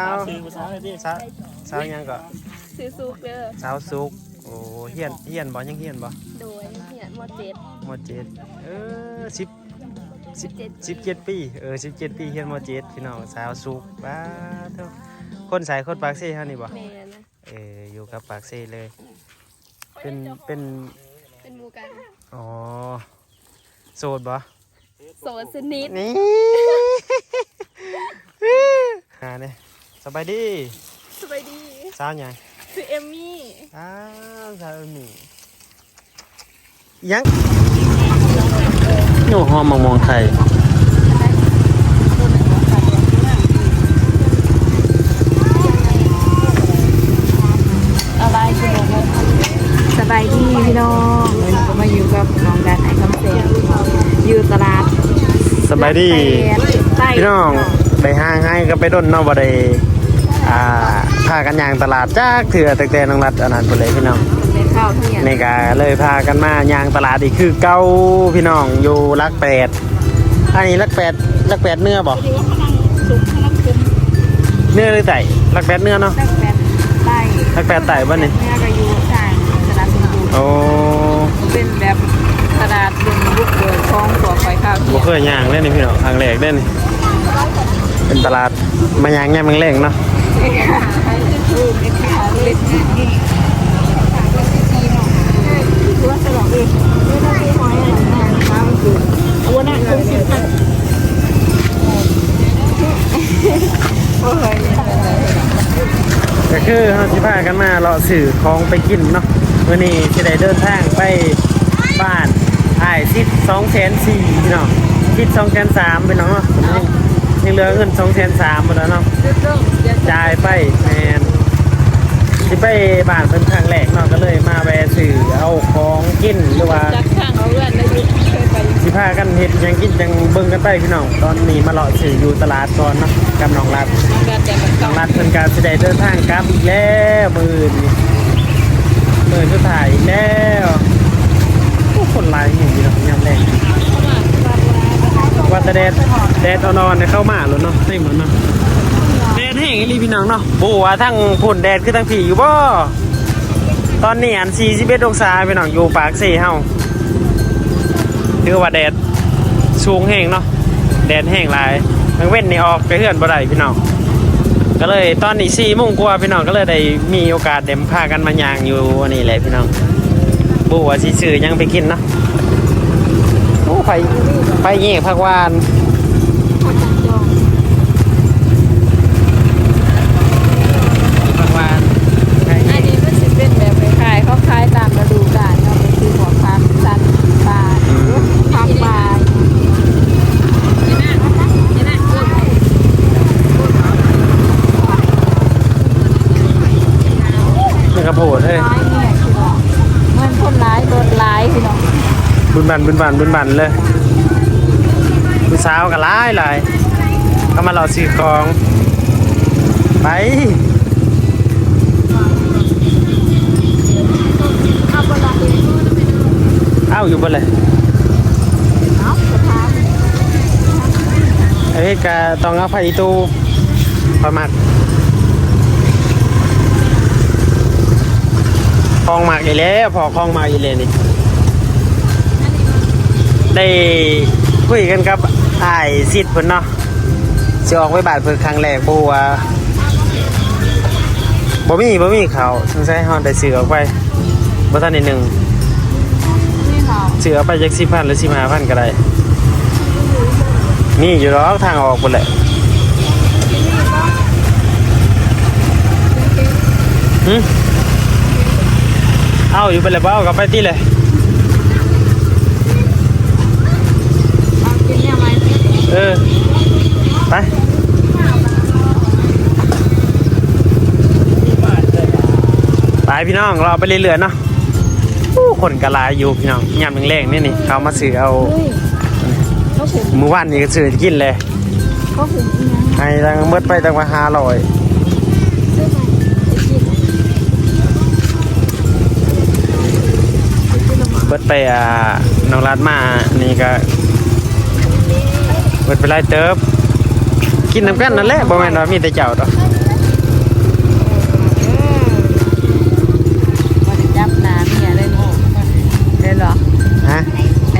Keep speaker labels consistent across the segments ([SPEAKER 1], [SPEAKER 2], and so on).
[SPEAKER 1] สาว
[SPEAKER 2] ซื้อภาษาอะไรดิ
[SPEAKER 1] สาวสาวหยังก็
[SPEAKER 3] ซื้อซุกเด้อ
[SPEAKER 1] สาวสุกโอ้เฮียนเฮียนบ่ยังเฮียนบ่
[SPEAKER 3] โดยเหียนมเจ็ด
[SPEAKER 1] มเจ็ดเออสิบ
[SPEAKER 3] สิบเจ็ด
[SPEAKER 1] สิบเจ็ดปีเออสิบเจ็ดปีเฮียนมเจ็ดพี่น้องสาวสุกบ้าเท่าคนสายคนปากเซ่เฮานี่บ่
[SPEAKER 3] แม่นะ
[SPEAKER 1] เอออยู่กับปากเซ่เลย เป็นเป็น
[SPEAKER 3] เป็นหมูกัน
[SPEAKER 1] อ๋อโสดบ่
[SPEAKER 3] โสดสนิท
[SPEAKER 1] นี่หาเนี่ยส บายดี
[SPEAKER 3] สบายดี
[SPEAKER 1] สาวหยัง
[SPEAKER 3] คือเอมมี่
[SPEAKER 1] อ้าวสาวหนียังโอ้หอมมะม่วงไทย
[SPEAKER 3] อะไรคุณน้องสบายดีพี่น้องวันนี้ก็มาอยู่กับน้องดันไอคำเซนอยู่ตลาด
[SPEAKER 1] สบายดี
[SPEAKER 3] ใต้
[SPEAKER 1] พี่น้องไปห้างให้ก็ไปด้นเนอกบ่ได้ อ่าพากันย่างตลาดจากเถื่อตั้งแต่น้องรัดอันนั้นไปเลยพี่น้อง
[SPEAKER 3] ในข้าวเที่ยง
[SPEAKER 1] นี่ก็เลยพากันมาย่างตลาดอีกคือเก้าพี่น้องอยู่รักแปดอันนี้รักแปดรักแปดเนื้อบ่
[SPEAKER 3] ดีว่าพลังสุขพลังคุม
[SPEAKER 1] เนื้อหรือไต่รักแปดเนื้อเนาะ
[SPEAKER 3] ตั้งแต่ใต้
[SPEAKER 1] รักแปดไต่บ่นี่
[SPEAKER 3] แม่ก็อยู่ใช่ตลาดสมบูรณ์
[SPEAKER 1] โอ้
[SPEAKER 3] เป็นแบบตลาดเป็นบุกเบิกคลองตัวไฟข้าวเที่
[SPEAKER 1] บ่
[SPEAKER 3] ยง
[SPEAKER 1] เคยย่างเลยนี่พี่น้องครั้งแรกเด้นี่เป็นตลาดมาย่างแง่มังแรงเนาะ
[SPEAKER 3] ว่าสลองเองไม่ต้องซื้อหอยอะไรนะค้ามั นคือวันนั้นคงสิบพันโอ้ย
[SPEAKER 1] ก็คือเฮาสิพากันมาเลาะสื่อของไปกินเนาะมื้อนี้สิได้เดินทางไปบ้านอ้ายทิศ204,000พี่เน้องทิศ203,000พี่น้องเนาะยังเหลือเงิน203,000หมดแล้วเนาะ จ่ายไปแมนสิไปบ้านเป็นครั้งแรกเนาะก็เลยมาแวะสื่อเอาของกินหรือว่า
[SPEAKER 3] จักข้างเอาเพื่อนได้ยุเคยไป
[SPEAKER 1] สิพากันเห็ดหยังกินจังเบิ่งกันไปพี่น้องตอนนี้มาเลาะสื่ออยู่ตลาดก่อนเนาะกับน้องรัด
[SPEAKER 3] การแต่มัน
[SPEAKER 1] น้องรัดเพิ่นการแสไดงเดินทางกลับอีกแล้วมือนี้มือสุดท้ายอีกแล้วโอ้คนหลายอย่างนี้เนาะยามแรกว่าแต่แดดแดดเอานอนเนี่ยเข้ามาแล้วเนาะเต็มแล้วเนาะ แห้งอีลีพี่น้องเนาะบูว่าทั้งพุ่นแดดคือทั้งผีอยู่บ่ตอนนี้อัน41องศาพี่น้องอยู่ปากเซ่เฮาถือว่าแดดสูงแห้งเนาะแดดแห้งหลายทั้งเว้นนี่ออกไปเฮือนบ่ได้พี่น้องก็เลยตอนนี้4โมงกว่าพี่น้องก็เลยได้มีโอกาสเดมพากันมาย่างอยู่อันนี้แหละพี่น้องบูว่าสิซื้อยังไปกินเนาะโอ้ไปไปแย่ผักหวาน ผักหวานไก่
[SPEAKER 3] อันนี้มันจะเป็นแบบคล้ายๆเขาขายตามฤดูกาลเนาะเป็นคือหัวพักสันปลาพักปลา
[SPEAKER 1] นี่กระโพดเฮ้ย
[SPEAKER 3] ร้ายเนี่ยคือว่าเงินคนร้ายโดนร้ายพี่น้อง
[SPEAKER 1] บันบุญบันบุญบันเลยผู้สาวกับร้ายหลายเขามาหล่อซื้อของไป
[SPEAKER 3] เอาบนหลัง
[SPEAKER 1] เอ้าอยู่บนเลย
[SPEAKER 3] เอ้
[SPEAKER 1] ยกะต้องเอาไฟตูประมาทคลองหมากอีกแล้วพอคลองหมากอีกเลยนี่ ได้คุยกันกับอ้ายซิดเพิ่นเนาะสิออกไปบาดเพิ่นครั้งแรกบ่ว่าบ่มีบ่มีเขาสงสัยเฮาได้ซื้อออกไปบ่ทันได้หนึ่ง
[SPEAKER 3] เขา
[SPEAKER 1] ซื้อเอาไปจัก10,000หรือ15,000ก็ได้ มีอยู่หรอกทางออกพุ่แหละหึเอาอยู่ไปเลยบ่เอากลับไปติเลย
[SPEAKER 3] เอากินเนี่ยไหม
[SPEAKER 1] เออ ไป ไปพี่น้องเราไปเรื่อยๆเนาะอู้คนกระลายอยู่พี่น้องยำแรงๆนี่นี่เขามาซื้อเอา
[SPEAKER 3] เฮ้ยเขาถึง
[SPEAKER 1] มือวันนี่ก็ซื้อกินเลย
[SPEAKER 3] เขาถึงอีหยัง
[SPEAKER 1] ให้ตั้งเมื่อไปตั้งมาห้าร้อย
[SPEAKER 3] ซื้อมาจะกิน
[SPEAKER 1] เบิดไปอ่าน้องรัดมานี่ก็เบิดไปไล่เติบ กินน้ำกันนั่นแหละบ่แม่นว่ามีแต่เจ้าดอก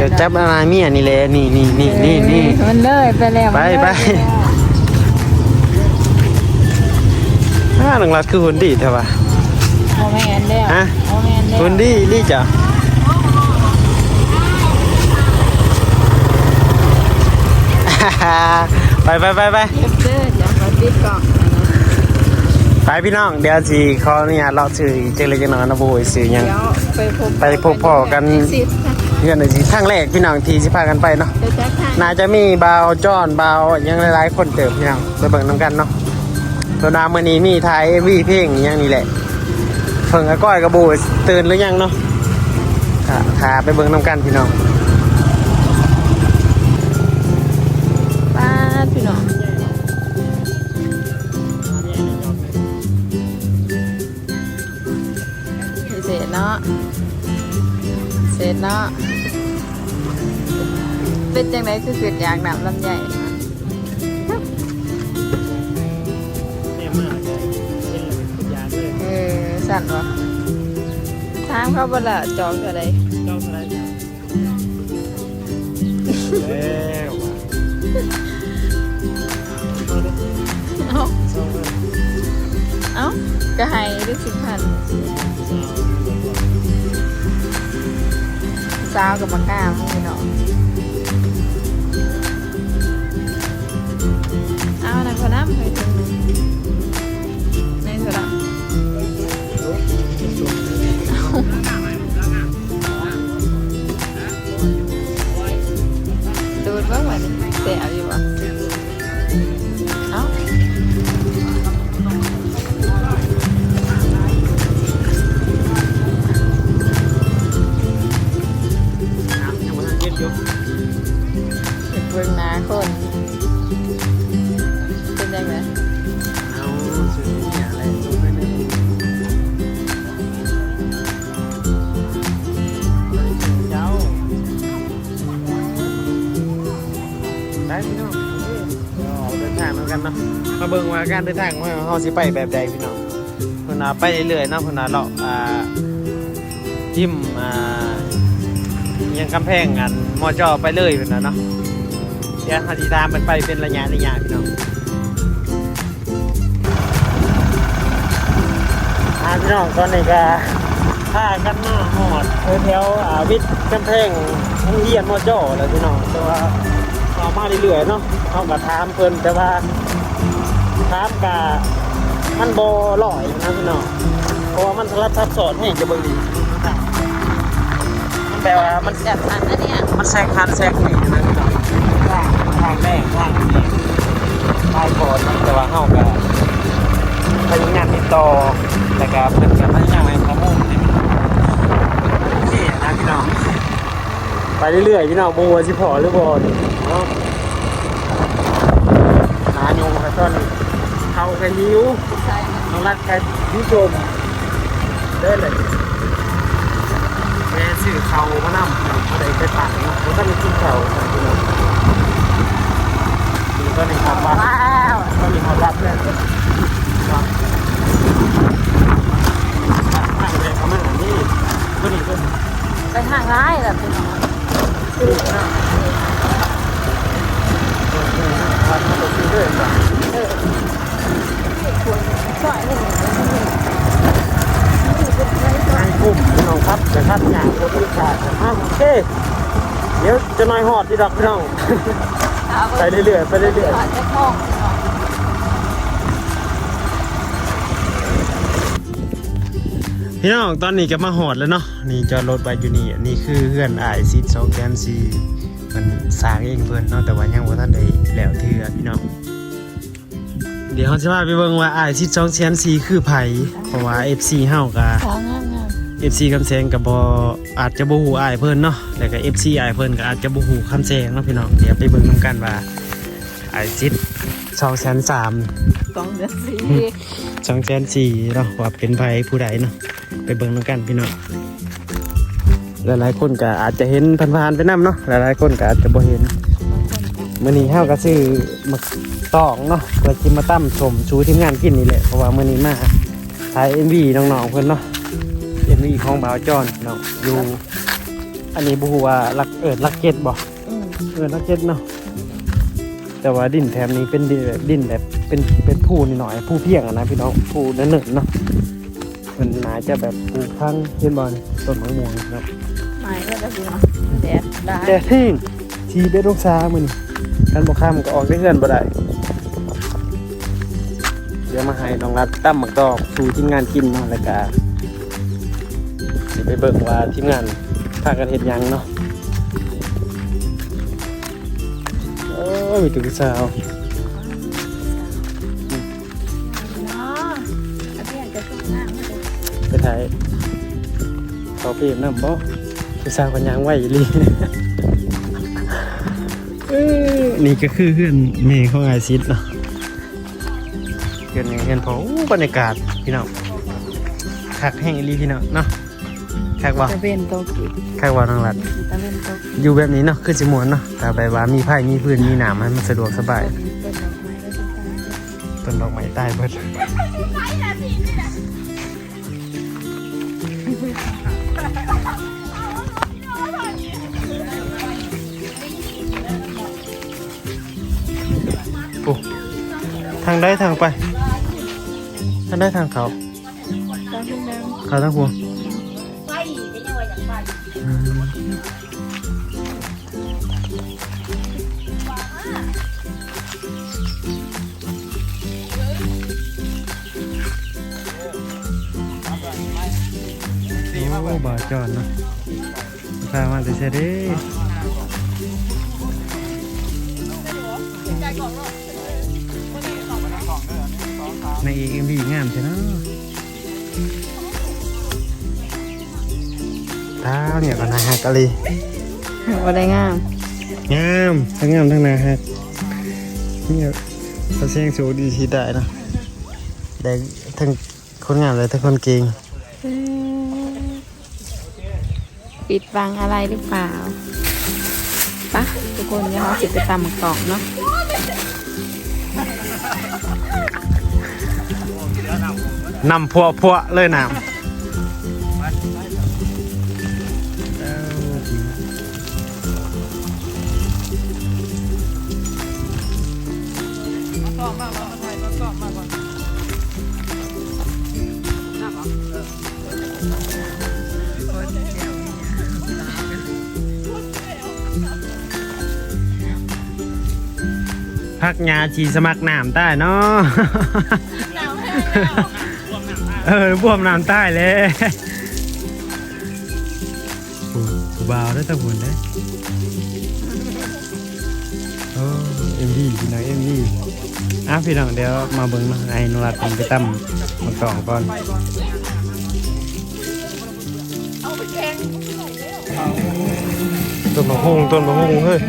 [SPEAKER 1] ดี๋ยวจับอะไรเมียนี่แหละนี่นี่นี่นี่นี่
[SPEAKER 3] มันเลยไปแล้ว
[SPEAKER 1] ไปไปห้าหนังรัดคือคนดีเถอะวะ
[SPEAKER 3] โอแมนแล้ว
[SPEAKER 1] ฮะ
[SPEAKER 3] โอแมนแล้ว
[SPEAKER 1] คนดีดีจ้ะไปไปไปไป
[SPEAKER 3] เอฟเซอร์จะมาติดกล่อง
[SPEAKER 1] ไปพี่น้องเดี๋ยวสิขออนุญาตเลาะสื่ออีกเจริญน้อยนะโบยสื่อหยัง
[SPEAKER 3] เดี๋ยวไปพบ
[SPEAKER 1] ไปพบพ่อกัน
[SPEAKER 3] สิบค่ะ
[SPEAKER 1] เพื่อนหน่อยสิทางแรกพี่น้องทีสิพากันไปเนาะ
[SPEAKER 3] เดี๋ยวจะทาง
[SPEAKER 1] น่าจะมีบาวจอนบาวหยังหลายๆคนเติบพี่น้องไปเบิ่งน้ำกันเนาะตัวนามื่อนี้มีถ่ายวีเพลงอยังนี่แหละเพิ่งกระก้อยกระบูตื่นหรือยังเนาะค่ะพาไปเบิ่งน้ำกันพี่น้อง
[SPEAKER 3] ป้าดพี่น้องเสร็จเนาะเสร็จเนาะ เป็นจังไดคือเกิดอยากน้ำลำใหญ่เออสั่นวะทางเข้าบนละจองอะไรเอ้าเอ้าก็ให้ได้สิบพันสาวกับมากล้ามึงเนาะ วันนี้เสียอยู่วะเอ้าเห็นเบิ่งหนาคน เบิ่
[SPEAKER 1] งว่าการเดินทางของเราสิไปแบบใดพี่น้องเพิ่นว่าไปเรื่อยๆเนาะเพิ่นว่าเลาะอ่าจิ้มอ่ายังกำแพงกันมอจอไปเลยเพิ่นว่าเนาะเดี๋ยวเฮาสิตามมันไปเป็นระยะระยะพี่น้องอาพี่น้องตอนนี้ก็พากันมาหอดแถวอ่าวิทย์กำแพงโรงเรียนมอจอแล้วพี่น้องแต่ว่าเอามาเรื่อยๆเนาะเฮาก็ถามเพิ่นแต่ว่า ครับกะมันโบลอยนะพี่น้องเพราะว่ามันสลับซับซ้อนให้จะเบิ่งดีมันแปลว่ามัน
[SPEAKER 3] แบบนั้นนะเนี่ย
[SPEAKER 1] มันแซงคันแซงนี่นะพี่น้องทางทางแรกทางนี้ทางก่อนนะแต่ว่าเฮากะพยายามติดต่อแต่ก็เพิ่นก็พยายามให้ข้อมูลให้นี่นะพี่น้องไปเรื่อยๆพี่น้องบ่ว่าสิพอหรือบ่นี่เนาะหาอยู่กับต้น เขาไปหิว
[SPEAKER 3] ใช่
[SPEAKER 1] น้องรักใครผู้ชมได้เลยแม่สื่อเขามานำอะไรไปปั่นเนาะแล้วก็มีกินเขาพี่น้องนี่ก็ในครับว่า
[SPEAKER 3] ว้าว
[SPEAKER 1] ก็มีความรับเนี่ยครับทางเลยเขามาหานี่ก็นี่ก็
[SPEAKER 3] ไปทางร้ายแบบนี้
[SPEAKER 1] คือนะ ทางมาซื้อด้วยจ้ะ
[SPEAKER 3] เออควรช่วยให้หนึ่ง
[SPEAKER 1] ทางกลุ่มพี่น้องครับแต่ท่านอยากคนที่ขาดอะโอเค เดี๋ยวจะน้อยหอดที่ดอกพี่น้อง ไปเรื่อยๆไปเรื่อยๆพี่น้องตอนนี้ก็มาหอดแล้วเนาะนี่จอดรถไปอยู่นี่อันนี้คือเพื่อนไอซิดสองแกนซีมันสร้างเองเพื่อนเนาะแต่ว่ายังว่าท่านได้แล้วเทือพี่น้อง เดี๋ยวเขาจะมาไปเบิ่งว่าอายซิดสองแกนซีคือไผเพราะว่า FC เฮากับ
[SPEAKER 3] ของงามงาม
[SPEAKER 1] FC คำแสงกับบอาจจะบ่ฮู้อายเพิ่นเนาะแล้วก็ FC อายเพิ่นก็อาจจะบ่ฮู้คำแสงเนาะพี่น้องเดี๋ยวไปเบิ่งนํกันว่าอายซิดสองแสนสาม
[SPEAKER 3] กองเดือดสี
[SPEAKER 1] สองแสนสี่เนาะว่าเป็นไผผู้ใดเนาะไปเบิ่งนำกันพี่น้องหลายๆคนก็อาจจะเห็นผ่านๆไปนํเนาะหลายๆคนก็อาจจะบ่เห็นมื้อนี้เฮาก็ซื้อมาตองเนาะ เพื่อสิมาตั้มชมชูทีมงานกินนี่แหละเพราะว่ามื้อนี้มาถ่าย MV น้องๆเพิ่นเนาะ MV ของบ่าวจอนเนาะอยู่อันนี้บูว่าลักเอิดลักเก็ตบ่
[SPEAKER 3] อืม
[SPEAKER 1] เอิดลักเก็ตเนาะแต่ว่าดินแถมนี้เป็นดินแบบดินแบบเป็นเป็นผู้นิดหน่อยผู้เพียงอะนะพี่น้องผู้เนินๆเนาะมันน่าจะแบบผู้พังเห็นบอลต้นมะม่วงครับ
[SPEAKER 3] ไม้ก็จะพี่น้องแดดได้
[SPEAKER 1] แต่ที่ทีเบ็ดลูกซามือนี่กันบอกข้ามก็ออกได้เงินบ่ได้ เดี๋ยวมาให้น้องรัดตั้มหมักดอกสู่ทีมงานกินเนาะแล้วก็สิไปเบิ่งว่าทีมงานพากันเฮ็ดยังเนาะโอ้ยมีตุ๊กสาว
[SPEAKER 3] เนาะอาเพียงจะสู้งามเลย
[SPEAKER 1] ไปถ่ายเขาเพียมน้ำบ่ตุ๊กสาวกันยังไหวอีหลีเอ้ยนี่ก็คือเพื่อนเมย์ของไอซิดเนาะ เพื่อนเมย์เพื่อนพออู้บรรยากาศพี่น้องคักแห้งอีหลีพี่น้องเนาะคักว่า
[SPEAKER 3] ตะเวนโตกิ
[SPEAKER 1] คักว่าน้องรัด
[SPEAKER 3] ตะเวนโตกิ
[SPEAKER 1] อยู่แบบนี้เนาะคือสิมวนเนาะแต่แบบว่ามีไผ่มีพื้นมีหนามให้มันสะดวกสบาย
[SPEAKER 3] เปิดดอกไม้ได้ทุกตา
[SPEAKER 1] ต้นดอกไม้ใต้เบิดโอ้ทางได้ทางไป ทางได้ทางเขา
[SPEAKER 3] ตอนที่แล้ว
[SPEAKER 1] เขาทางหัวอืมโอ้บ่าจอดเนาะพามาแต่เสยเด้ามใช่เนาะอ้าวเนี่ยก็นาฮักกะลี
[SPEAKER 3] ว่าได้งาม
[SPEAKER 1] งามทั้งงามทั้งนาฮักเนี่ยเขาเสียงสูดีทีได้เนาะได้ทั้งคนงามเลยทั้งคนเก่ง
[SPEAKER 3] ปิดบังอะไรหรือเปล่าปะทุกคนเดี๋ยวเราสิไปตำกล่องเนาะ
[SPEAKER 1] นำพัวพัวเลยน้ำพักยาชีสมัครน้ำใต้เนาะ เออบวมน้ำใต้เลยโอ้ผู้บ่าวได้ตะบุญได้เอ็มดีพี่น้องเอ็มดีอะพี่น้องเดี๋ยวมาเบิ่งนาะไอ้นรัดผมไปตั้มมันกล่องก่อนต้นมะฮงต้นมะฮงเฮ้ย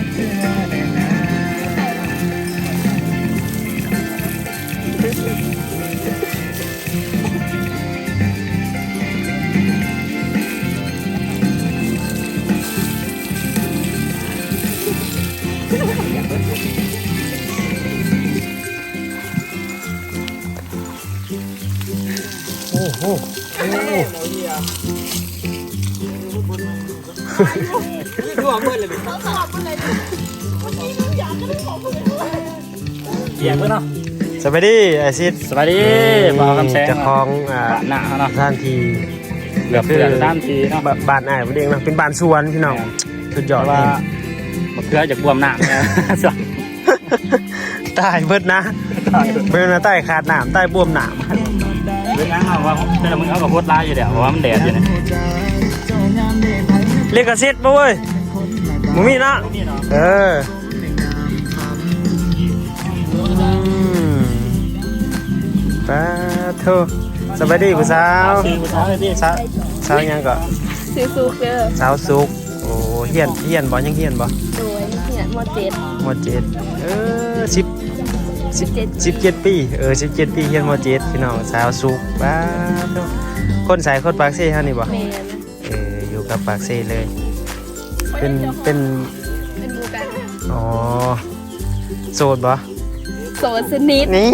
[SPEAKER 1] เสียงเนาะสวัสดีไอซิด
[SPEAKER 2] สวัสดีบ่าวคำแสง
[SPEAKER 1] เจะคลองอ่า
[SPEAKER 2] บ้านหน้าเขาเนาะ
[SPEAKER 1] ท่านที
[SPEAKER 2] เหลือเปลือกด้านทีเนาะ
[SPEAKER 1] บบ้านอ้ายบ่เด้งเนาะเป็นบ้านสวนพี่น้องสุดยอด
[SPEAKER 2] ว่า
[SPEAKER 1] เลย
[SPEAKER 2] มะเขือจากบวมหน้าเนี่ย
[SPEAKER 1] ตายเบิดนะเบิดนะใต้ขาดน้ำใต้บวมหนาม
[SPEAKER 2] เรื่องนั้นเอาว่าแต่ละมึงเอากับโคตรร้ายอยู่เดี๋ยวเพราะว่ามันแดดอยู่เนี่ย
[SPEAKER 1] เรียกกระเซ็ดบ่เว้ยมึงมีนะเอออืมป้าโทสวัสดีผู้สาว
[SPEAKER 2] คือผู้ชายเลยพี่
[SPEAKER 1] สาวสาวยังก็
[SPEAKER 3] ซื้อซุปเด้อ
[SPEAKER 1] สาวสุกโอ้เฮียนเฮียนบ่ยังเฮียนบ่
[SPEAKER 3] โดยเนี่ยโมเจ็ด
[SPEAKER 1] มเจ็ดเออสิบสิบ
[SPEAKER 3] เจ็ด
[SPEAKER 1] สิบเจ็ดปีเออสิบเจ็ดปีเฮียนมเจ็ดพี่น้องสาวสุกป้าโทคนสายคนปากเซ่เฮานี่บ่
[SPEAKER 3] แมน
[SPEAKER 1] เอออยู่ กับปากเซ่เลย เป็นเป็น
[SPEAKER 3] เป็นหมูกัน
[SPEAKER 1] อ๋อโสดบ่
[SPEAKER 3] โสดสนิท
[SPEAKER 1] นี่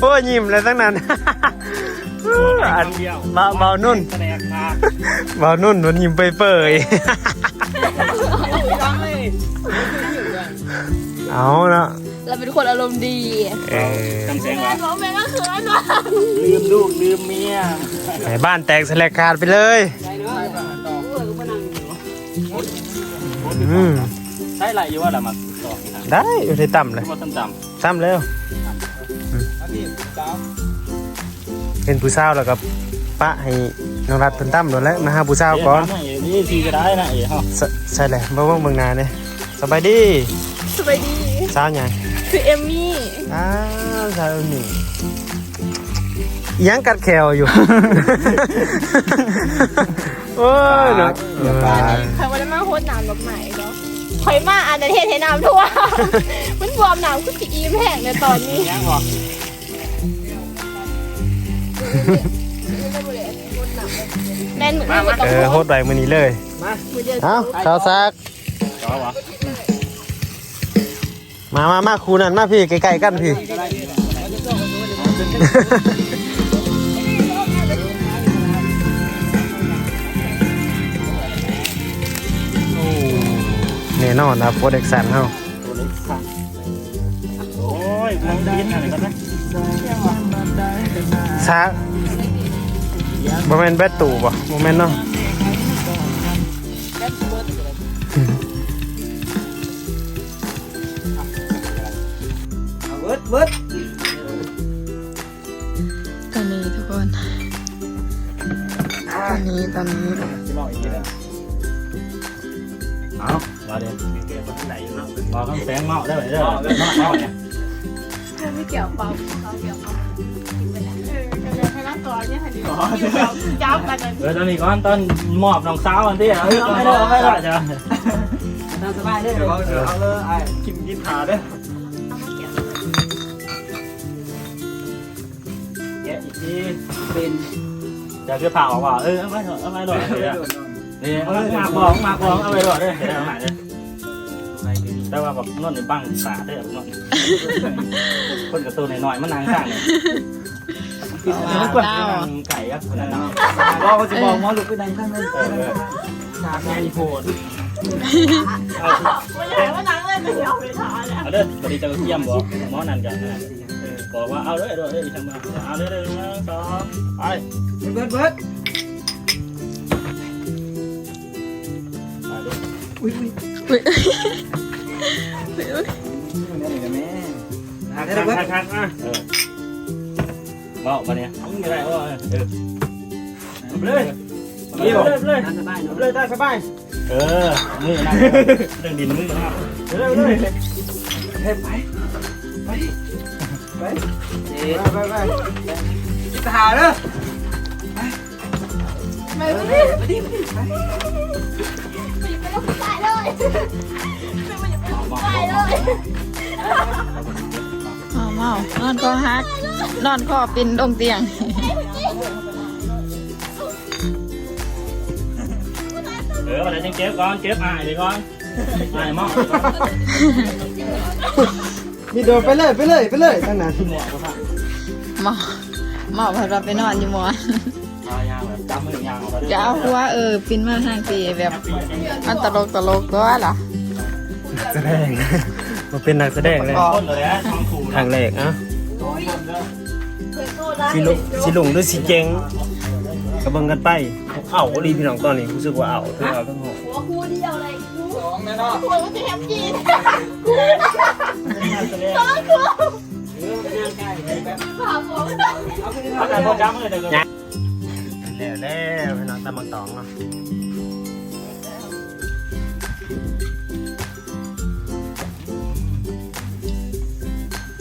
[SPEAKER 1] โอ้ยยิ้มเลยตั้งนานอันเบาเบานุ่น
[SPEAKER 2] แสดงครับ
[SPEAKER 1] เบานุ่นโดนยิ้มเปเปยเอาเนาะ
[SPEAKER 4] เราเป็นคนอารมณ์ดี
[SPEAKER 1] เออ
[SPEAKER 2] คำแสงวะ
[SPEAKER 4] บอกแม่ก็คือว่า
[SPEAKER 2] ลืมลูกลืมเมีย
[SPEAKER 1] ไปบ้านแตกสลายขาดไปเลยอืม
[SPEAKER 2] ใช่ไรอยู่ว่าละมาต่อนะ
[SPEAKER 1] ได้อยู่ที่ต่ำเลย
[SPEAKER 2] ว่าต่ำต่
[SPEAKER 1] ซ้ำแล้วเป็นผู้สาวแล้วกับปะให้น้องรัดเป็นตั้มโดนแล้วมาหาผู้สาวก่อน
[SPEAKER 2] นี่ทีก็ได้นะเอ๋ฮะ
[SPEAKER 1] ใช่ใช่เลยบ่เบิ่งเบิ่งหนาเนี่ยสบายดี
[SPEAKER 4] สบายดี
[SPEAKER 1] สาวหยัง
[SPEAKER 4] คือเอมมี่
[SPEAKER 1] อ้าวสาวหนึ่งอิหยังกัดแขวอยู่ โอ้ยเนาะ
[SPEAKER 4] ใครว่าได้มาโคตรน้ำแบบไหนเนาะคอยมาอาจจะเทให้น้ำทั่วมันบวมน้ำคือสีอีมแห้งในตอนนี้
[SPEAKER 2] ยังหรอ
[SPEAKER 4] แม่นมือมือกับ
[SPEAKER 1] เออโหดไปมื้อนี้เลย
[SPEAKER 4] มือเดียว
[SPEAKER 1] เอ้าข้าวซัก
[SPEAKER 2] ต่อวะ
[SPEAKER 1] มามามาครูนั่นมาพี่ใกล้ๆกันพี่โอ้แน่นอนนะโปรเด็กสันเฮา
[SPEAKER 2] ตัวเล็กสั่งโอ้ยมองดินอะไรกันนะ
[SPEAKER 1] ซักบ่แม่นแบตตู่บ่บ่แม่นเนาะ
[SPEAKER 4] ทุกคน ตอนนี้ตอนนี้
[SPEAKER 2] จะบอกอีกทีเลยเอามาเดี๋ยวเก็บมาไหนเนาะบอกคำแสงเมาได้ไหมเด้อเมาเนี่ย
[SPEAKER 4] ไม่เกี่ยวเปล่าเขาเกี่ยวเปล่าเออก็เลยให้รับตัวเนี่ยค่ะดิจับกันนั้น
[SPEAKER 2] เออตอนนี้ก่อนตอนมอบน้องสาวอันที่เอาเอาไม่ได้เอาไม่ได้จ้ะ
[SPEAKER 5] ตามสบายเด้อเดี๋ยวเอาเอาเลยไอ้
[SPEAKER 2] กินกินหาเด้อ แกะอีกที
[SPEAKER 5] เป็น
[SPEAKER 2] จะคือผ่าออกว่าเออเอาไม่หรอกเอาไม่หรอกนี่เอามาบอกมาบอกเอาไปหรอกเด้อเดี๋ยวเอาใหม่เด้อแต่ว่าแบบนวดในบังสาเด้อนวดคนกระตูนหน่อยๆมันนางข้างเนี่ยนางไก่ครับคนนั้นเนาะ
[SPEAKER 5] บอกเขาจะบอกมอลูกไปดังข้างนั้นถามไงโหด
[SPEAKER 4] ไม่ใช่ว่านังเล่นไม่เอาไปทานแล้ว
[SPEAKER 2] เอาเด้อพอดีจะเยี่ยมบอกมอนั่นกันนะ บอกว่าเอาเด้อเด้อเด้อทำมาเอาเด้อเด้อหนึ่งสองไป
[SPEAKER 5] เบิร์ดเบิร์ด
[SPEAKER 2] ไปเด้อ
[SPEAKER 5] อุ้ยอุ้ย
[SPEAKER 4] อุ้ย
[SPEAKER 5] แม่หาได้
[SPEAKER 2] ทัก
[SPEAKER 5] เบิร์ด
[SPEAKER 2] ทักทักอะเบอกมาเนี่ยมึงอะไรวะเออเลยเลย
[SPEAKER 5] ตามสบายเล
[SPEAKER 1] ยได้สบาย
[SPEAKER 2] เออมือนะเรื่องดินมือนะ
[SPEAKER 1] เลยเลย
[SPEAKER 5] เฮ้ไป ไปเอ๊ะ
[SPEAKER 1] ไปไป
[SPEAKER 5] จะหาเด้อ
[SPEAKER 4] ไม่ไม่ไม่
[SPEAKER 5] ไปดิไปดิไป
[SPEAKER 4] ไม่ต้องตายเลยไม่ต้องตายเลย
[SPEAKER 3] เมาเมานอนคอฮัก นอนคอปินลงเตียง
[SPEAKER 2] เออวันนี้เก็บก่อนเก็บอายเลยก่อนอายมั่ง
[SPEAKER 1] มีโดดไปเลยไปเลยไปเลยทั้งนั้น
[SPEAKER 2] หมวกก็ผ่า
[SPEAKER 3] เมาเมาพาเราไปนอนอยู่หมอน
[SPEAKER 2] เอายางแบบจับมือยางออกมาด้วย
[SPEAKER 3] จะเอาหัวเออปินมาทางปีแบบมันตลกตลกก็ว่าล่ะ
[SPEAKER 1] แสดง มาเป็นนักแสดงเลย
[SPEAKER 2] ต้นเลยนะทองขู่
[SPEAKER 1] ทางแรกอะ
[SPEAKER 4] เพื่อนโตได้
[SPEAKER 1] สิลุสิหลงหรือสิเจงกระเบิงกันไป เอาดีพี่น้องตอนนี้รู้สึกว่าเอาทั้งเอาทั้งหอ
[SPEAKER 4] หัวคู่เดียวเลย คู่
[SPEAKER 5] สองแน่นอน
[SPEAKER 4] หัวมันจะแฮปปี้สองคู่ผ่าหัวไม่ต้อง
[SPEAKER 2] เอาแต่พอจับมือเดี๋ยว
[SPEAKER 1] แล้วแล้วพี่น้องตำบักตองเนาะ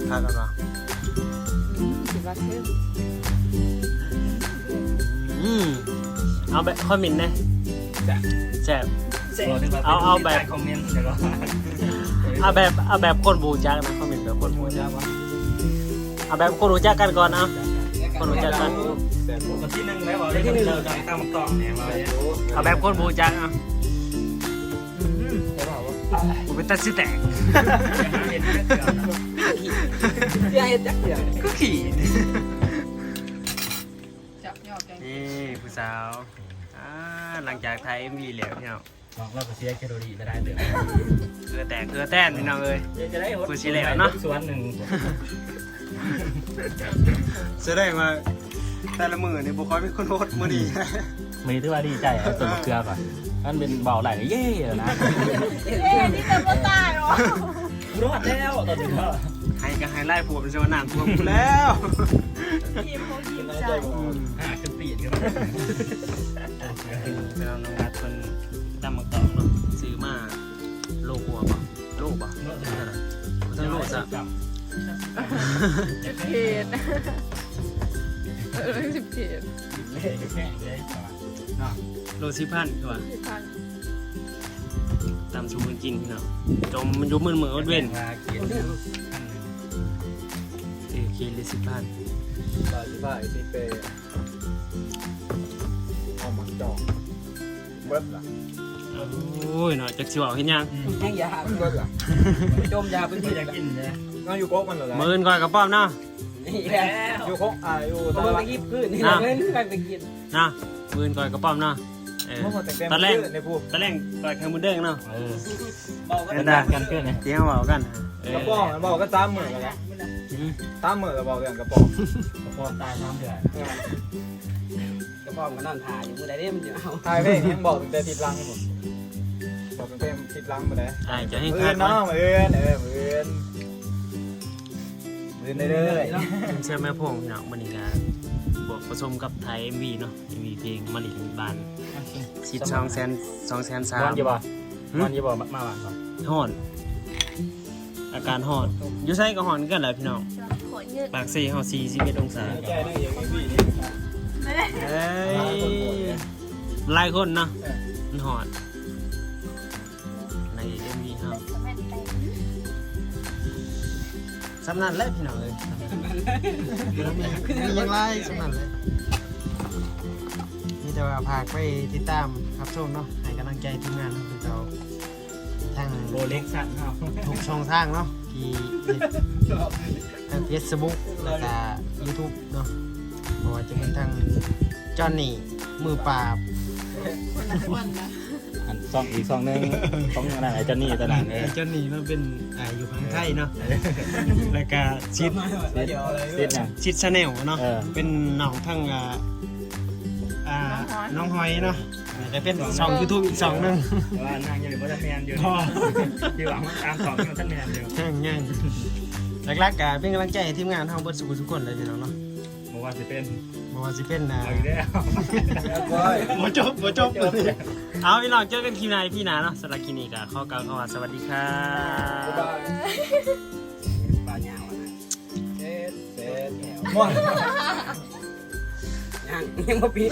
[SPEAKER 1] ทานกันปะ
[SPEAKER 3] สิว่าคือ
[SPEAKER 1] อืมเอาแบบข้อมินนะแซ่บ เอาเอาแบบ
[SPEAKER 2] คอมเมนต์เดี๋ยวก็
[SPEAKER 1] เอาแบบเอาแบบคนบูจักนะข้อมินแบบคนบูจักวะเอาแบบคนรู้จักกันก่อนเอาคนรู้จักกัน
[SPEAKER 2] วันที่หนึ่งแล้วบอกเลยที่หนึ่งเราจะตั้งมักต่อเนี่ยมาเนี่ย
[SPEAKER 1] เอาแบบคนบูจักเอาผมเป็นตัดสิแตก
[SPEAKER 2] เห็นไหมเดี๋ยวนะ
[SPEAKER 5] เสียเห็ดจักเดียว
[SPEAKER 1] ก็ขี่นี่ผู้สาวอ่าหลังจากถ่าย MV แล้วพี่น้อง
[SPEAKER 2] ลองเราก็เสียแคลอรี่ไปได้เดือด
[SPEAKER 1] เกลือแตกเกลือแต้นพี่น้องเอ้ย
[SPEAKER 2] จะได้
[SPEAKER 1] กูสิแล้วเนาะ
[SPEAKER 2] ส่วนหนึ่ง
[SPEAKER 1] จะได้มาแต่ละมือนี่บุคอยเป็นคนโหดมือดี
[SPEAKER 2] มีที่ว่าดีใจเอาตัวเกลือก่อนมันเป็นเบาไหลเย่นะ
[SPEAKER 4] เอ๊ะนี่เป็นคนตายเหรอ
[SPEAKER 2] รอดแล้วตอนนี้ก็
[SPEAKER 1] ให้ก็ให้ไล่ผัวเป็นชาวนาผัวกูแล้ว
[SPEAKER 4] ทีมเขาทีมใจ
[SPEAKER 2] ห้าขึ้นปีดกัน
[SPEAKER 1] เป็นน้องรัดมัน ทั้งโลซะ
[SPEAKER 4] เขตเออสิบเขต
[SPEAKER 1] โลสิพันคือว่า
[SPEAKER 4] สิบพัน
[SPEAKER 1] ตามชูมือกินพี่น้องจมมันยุบมือมืออดเว้น
[SPEAKER 2] มาเขียน
[SPEAKER 1] เออคีลิสิพัน
[SPEAKER 6] บาสิบห้าสิเปเอาหมักจอกเบิดล่ะ
[SPEAKER 1] โอ้ยเนาะจักสิเว่าเห็นยัง
[SPEAKER 6] ยังยาเบิดล่ะจมยาเป็น
[SPEAKER 2] ที่
[SPEAKER 6] ที่
[SPEAKER 2] จะ
[SPEAKER 6] จะ
[SPEAKER 2] กิ
[SPEAKER 6] กิ
[SPEAKER 2] น
[SPEAKER 6] น
[SPEAKER 2] เลย
[SPEAKER 6] ก็อยู่โก๊กมันเหรอ
[SPEAKER 1] มืออื่นก่อนกับป้อมเนาะ
[SPEAKER 6] นี่แหละอยู่โก๊กอ่าอยู่ตะวันตกพื้นนี่
[SPEAKER 1] นะ
[SPEAKER 6] เล่นใครไปกิน
[SPEAKER 1] นะมืออื่นก่อนกับป้อมเนาะเออ
[SPEAKER 6] เมื่อวันแต่
[SPEAKER 1] ตอนแรก
[SPEAKER 6] ในภู
[SPEAKER 1] ตอนแรกก่อนแข่งมือเด้งเนาะ
[SPEAKER 2] เออ
[SPEAKER 6] บอกกัน
[SPEAKER 1] เดี๋ยว
[SPEAKER 2] ดั
[SPEAKER 1] ได้
[SPEAKER 2] กันเพื่อนเนี่ย
[SPEAKER 1] เที่ยงเบากันเออก
[SPEAKER 6] ระป๋องมันบอกก็ตามเหมือนกันนะ
[SPEAKER 1] อืม
[SPEAKER 6] ตามเหมือนกับบอกอย่างกระป๋อง
[SPEAKER 2] พอตายน้ำเดือด
[SPEAKER 5] กระป๋องก็นอนถ่ายอยู่มือใดเด้มันจะเอา
[SPEAKER 6] ทายเพลงยังบอกตั้งแต่ติดลังผม บอกตั้งแต่ติดลังมาเลย
[SPEAKER 1] อายจะให้
[SPEAKER 6] มื
[SPEAKER 1] คา
[SPEAKER 6] อ
[SPEAKER 1] ด
[SPEAKER 6] น้
[SPEAKER 1] ว่า
[SPEAKER 6] องมือเออมือมือเรื่อย
[SPEAKER 1] เชื่อแม่พงพี่น้องมันนี่ก็บวกผสมกับไทย MV เนาะ MV เพลงมาลินบานชิดสองแสนสองแสนสา
[SPEAKER 2] วั
[SPEAKER 1] ม
[SPEAKER 2] นยี่บ่วันยี่บ่มาหวานก่อน
[SPEAKER 1] ห่อนอาการห่อนอยู่ใส่ก็ห่อนกันแหละพี่น้อง
[SPEAKER 4] ขอเยอะ
[SPEAKER 1] ปากสี่เฮา41องศา
[SPEAKER 6] ๆใจนั่งอย่างนี้
[SPEAKER 1] เอ้ยหลายคนเนาะมันห่อนใน สำนันแหละพี่น้องเอ้ยมียังไงสำนันเลยนี่แต่ว่าพากไปติดตามครับชมเนาะให้กำลังใจทีมงานเนาะคือเราทาง
[SPEAKER 2] โบเล็กสั้นครับ
[SPEAKER 1] ทุกช่องทางเนาะที่ทางเฟซบุ๊กแล้วก็ยูทูบเนาะเพราะว่าจะเป็นทางจอห์นนี่มือปราบ
[SPEAKER 4] วันนะ
[SPEAKER 2] อันซองอีกซองนึงซองอะไรจะนี่ตะนังเออ
[SPEAKER 1] จอห์นนี่มันเป็นอ่าอยู่ทางไทยเนาะแล้วก็ชิด
[SPEAKER 2] ติดนะ
[SPEAKER 1] ชิดชาแนลเนาะ
[SPEAKER 2] เออ
[SPEAKER 1] เป็นน้องทางอ่าอ่าน้องหอยเนาะแต่เป็นช่องยูทูบอีกช่องหนึง
[SPEAKER 2] แต่ว่านางอยู่บนท่านแมนอยู่
[SPEAKER 1] พอ
[SPEAKER 2] ที่หวังตามสองอยู่ท่านแมนอยู่
[SPEAKER 1] ง่ายง่ายหลักๆก็เป็นกำลังใจให้ทีมงานเฮาเบิดสุขทุกคนเลยพี่น้องเนาะ
[SPEAKER 2] บอก ว่าจะเป็น
[SPEAKER 1] บ่ว่าสิเป็นอ่า
[SPEAKER 2] เอาอีกแล้ว
[SPEAKER 1] บ่จบบ่จบเอาพี่น้องเจอกันคลิปหน้าพี่หนาเนาะสำหรับคลิปนี้ก็ขอกล่าวคำว่าสวัสดีครับ
[SPEAKER 5] ปลาเหงาอะนะ
[SPEAKER 6] เสร็จเสร็จม่วน
[SPEAKER 5] ยังยังมาปิด